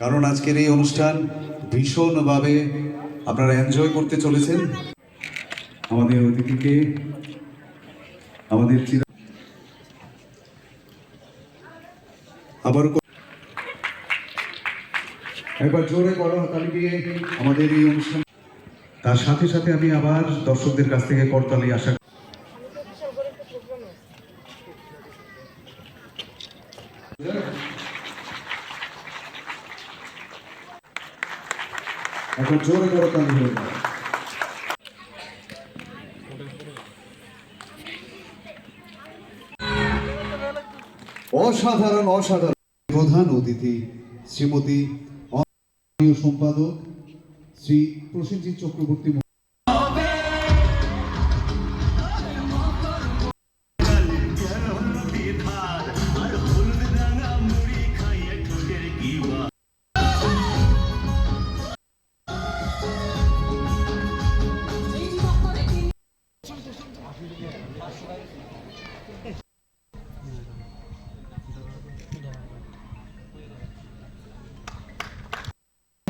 কারণ আজকের এই অনুষ্ঠান ভীষণভাবে আপনারা এনজয় করতে চলেছেন। আমাদের অতিথিকে, আমাদের আবার একবার জোরে বড় হাতালি দিয়ে আমাদের এই অনুষ্ঠান তার সাথে সাথে আমি আবার দর্শকদের কাছ থেকে করতালি আশা এখন জোরে করতালি হয়ে যায় অসাধারণ অসাধারণ প্রধান অতিথি শ্রীমতী সম্পাদক শ্রী প্রসেনজিৎ চক্রবর্তী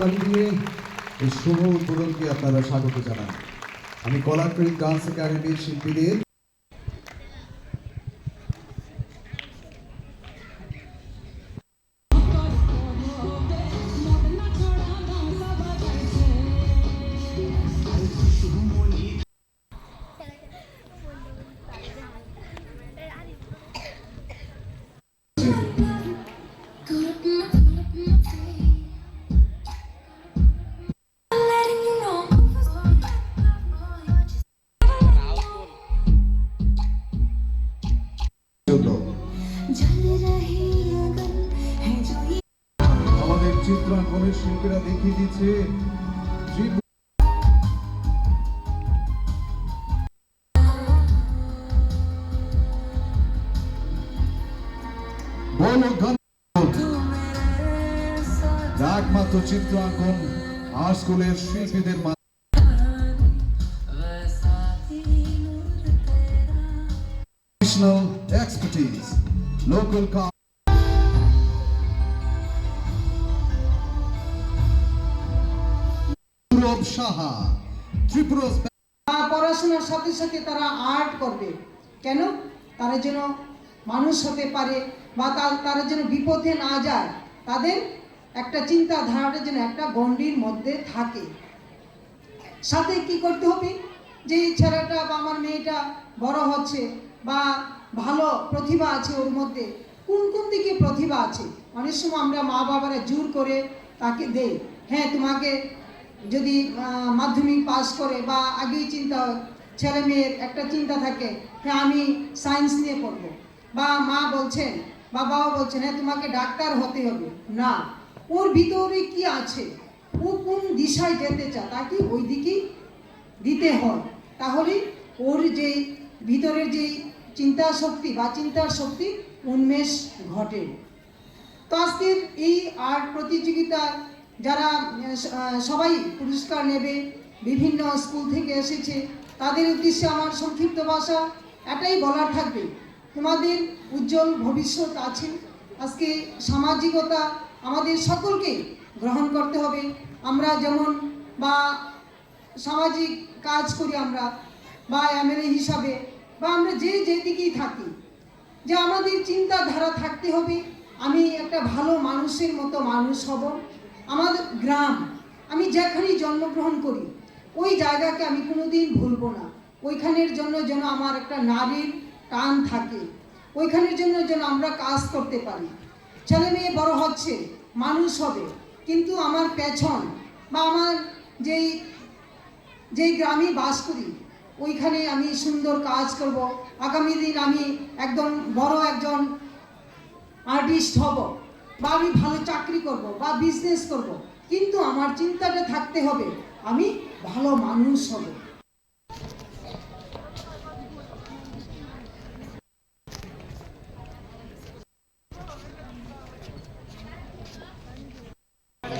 তালি দিয়ে এই শুভ উদ্বোধনকে আপনারা স্বাগত জানান। আমি কলাক্রিক ডান্স একাডেমির শিল্পীদের চিত্রাঙ্কনের শিল্পীরা দেখিয়ে দিচ্ছে একমাত্র চিত্রাঙ্কন আর স্কুলের শিল্পীদের মা- Professional সৌরভ সাহা ত্রিপুরা's বা পড়াশোনার সাথে সাথে তারা আর্ট করবে। কেন? তারা যেন মানুষ হতে পারে বা তারা যেন বিপথে না যায়। তাদের একটা চিন্তাধারাটা যেন একটা গণ্ডির মধ্যে থাকে। সাথে কি করতে হবে? যে ছেলেটা বা আমার মেয়েটা বড় হচ্ছে বা ভালো প্রতিভা আছে ওর মধ্যে, কোন কোন দিকে প্রতিভা আছে? অনেক সময় আমরা মা বাবারা জোর করে তাকে দেই হ্যাঁ তোমাকে যদি মাধ্যমিক পাস করে বা আগেই চিন্তা হয়, ছেলে মেয়ের একটা চিন্তা থাকে হ্যাঁ আমি সায়েন্স নিয়ে পড়ব। বা মা বলছেন বাবাও বলছেন হ্যাঁ তোমাকে ডাক্তার হতে হবে। না ওর ভিতরে কি আছে? ও কোন দিশায় যেতে চায় তাকে ওই দিকেই দিতে হয়। তাহলে ওর যেই ভিতরের যেই চিন্তা শক্তি বা চিন্তার শক্তি উন্মেষ ঘটে। তো আজকের এই আর্ট প্রতিযোগিতা যারা সবাই পুরস্কার নেবে, বিভিন্ন স্কুল থেকে এসেছে, তাদের উদ্দেশ্যে আমার সংক্ষিপ্ত ভাষা এটাই বলার থাকবে। তোমাদের উজ্জ্বল ভবিষ্যৎ আছে, আজকে সামাজিকতা আমাদের সকলকে গ্রহণ করতে হবে। আমরা যেমন বা সামাজিক কাজ করি আমরা, বা এমএলএ হিসাবে, বা আমরা যে যেদিকেই থাকি। যে আমাদের চিন্তাধারা থাকতে হবে, আমি একটা ভালো মানুষের মতো মানুষ হব। আমাদের গ্রাম, আমি যেখানেই জন্মগ্রহণ করি, ওই জায়গাকে আমি কোনোদিন ভুলবো না। ওইখানের জন্য যেন আমার একটা নারীর টান থাকে। ওইখানের জন্য যেন আমরা কাজ করতে পারি। ছেলে মেয়ে বড় হচ্ছে, মানুষ হবে, কিন্তু আমার পেছন বা আমার যেই যেই গ্রামে বাস করি, ওইখানে আমি সুন্দর কাজ করব। আগামী দিন আমি একদম বড় একজন আর্টিস্ট হব। বা আমি ভালো চাকরি করব বা বিজনেস করব, কিন্তু আমার চিন্তাটা থাকতে হবে, আমি ভালো মানুষ হব।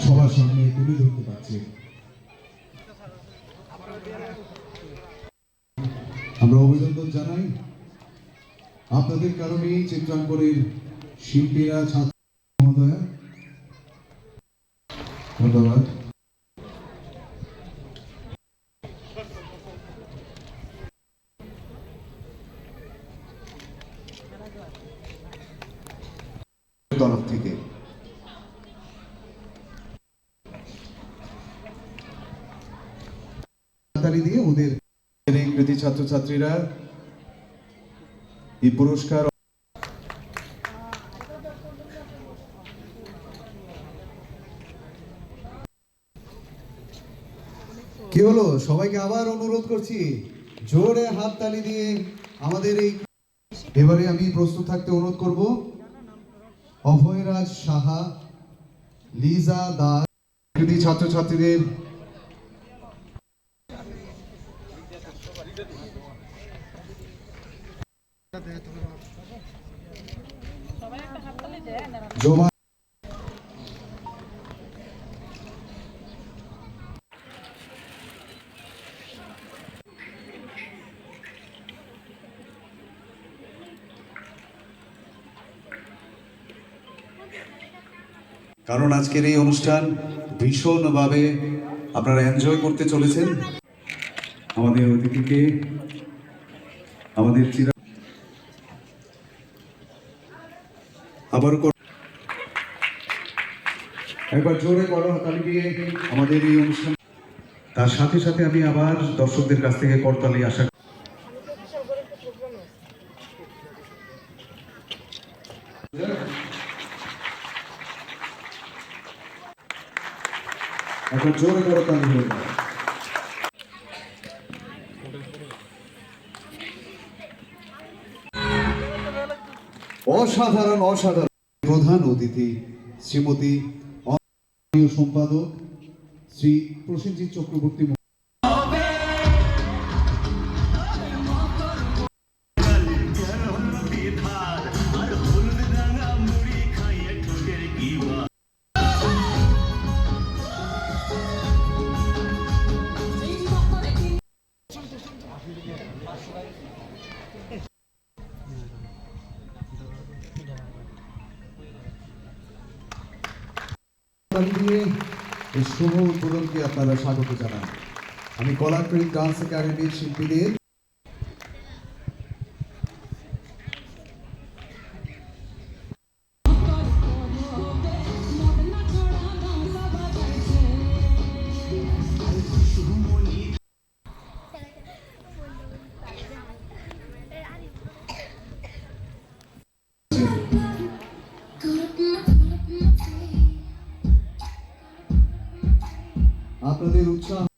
সবার সামনে তুলে ধরতে পারছি। আমরা অভিনন্দন জানাই। আপনাদের কারণেই চিত্রাঙ্কনের শিল্পীরা ছাত্র ধন্যবাদ। তরফ থেকে। দিয়ে ওদের ছাত্রছাত্রীরা এই পুরস্কার কি হলো? সবাইকে আবার অনুরোধ করছি, জোরে হাত তালি দিয়ে আমাদের এই এবারে আমি প্রস্তুত থাকতে অনুরোধ করব। অভয়রাজ সাহা, লিজা দাস কৃতি ছাত্রছাত্রীদের জমা কারণ আজকের এই অনুষ্ঠান ভীষণভাবে আপনারা এনজয় করতে চলেছেন। আমাদের অতিথিকে, আমাদের চিরা আবারও কর- একবার জোরে বড় হাতালি দিয়ে আমাদের এই অনুষ্ঠান। তার সাথে সাথে আমি আবার দর্শকদের কাছ থেকে করতালি আশা এখন জোরে করতালি হয়ে যায় অসাধারণ অসাধারণ। প্রধান অতিথি শ্রীমতী সম্পাদক শ্রী প্রসেনজিৎ চক্রবর্তী তালি দিয়ে এই শুভ উদ্বোধনকে আপনারা স্বাগত জানান আমি কলাকৃত ডান্স একাডেমির শিল্পীদের আপনাদের উৎসাহ